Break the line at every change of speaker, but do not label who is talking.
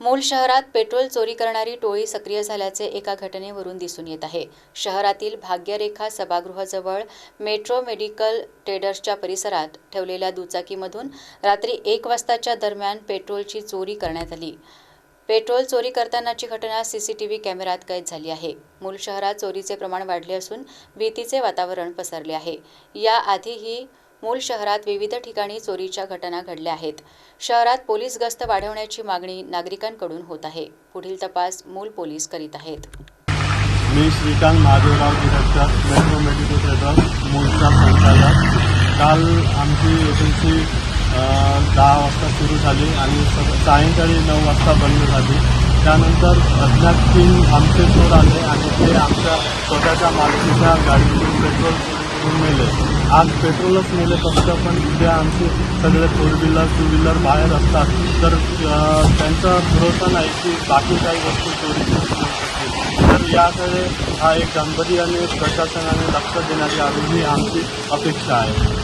मूल शहरात पेट्रोल चोरी करणारी टोळी सक्रिय झाल्याचे एका घटनेवरून दिसून येत आहे. शहरातील भाग्यरेखा सभागृहाजवळ मेट्रो मेडिकल ट्रेडर्सच्या परिसरात ठेवलेल्या दुचाकीमधून रात्री एक वाजताच्या दरम्यान पेट्रोलची चोरी करण्यात आली. पेट्रोल चोरी करतानाची घटना सीसीटीव्ही कॅमेऱ्यात कैद झाली आहे. मूल शहरात चोरीचे प्रमाण वाढले असून भीतीचे वातावरण पसरले आहे. याआधीही मूल शहरात विविध ठिकाणी चोरीच्या घटना घडल्या आहेत. शहरात पोलीस गस्त वाढवण्याची मागणी नागरिकांकडून होत आहे. पुढील तपास मूल पोलीस करीत आहेत.
मी Shrikant Mahadevrao director metro medical centre मूळचा संचालक. काल आमची एजन्सी दहा वाजता सुरू झाली आणि सायंकाळी नऊ वाजता बंद झाली. त्यानंतर अज्ञात तीन आमचे चोर आले आणि ते आमच्या स्वतःच्या मालकीच्या गाडीतून पेट्रोल घेऊन नेले आज पेट्रोलच नेले फक्त पण उद्या आमचे सगळे फोर व्हीलर टू व्हीलर बाहेर असतात. तर त्यांचा भरोसा नाही की बाकी काही वस्तू चोरी तर याकडे हा एक गांभीर्याने प्रशासनाने लक्ष देण्याची यावे ही आमची अपेक्षा आहे.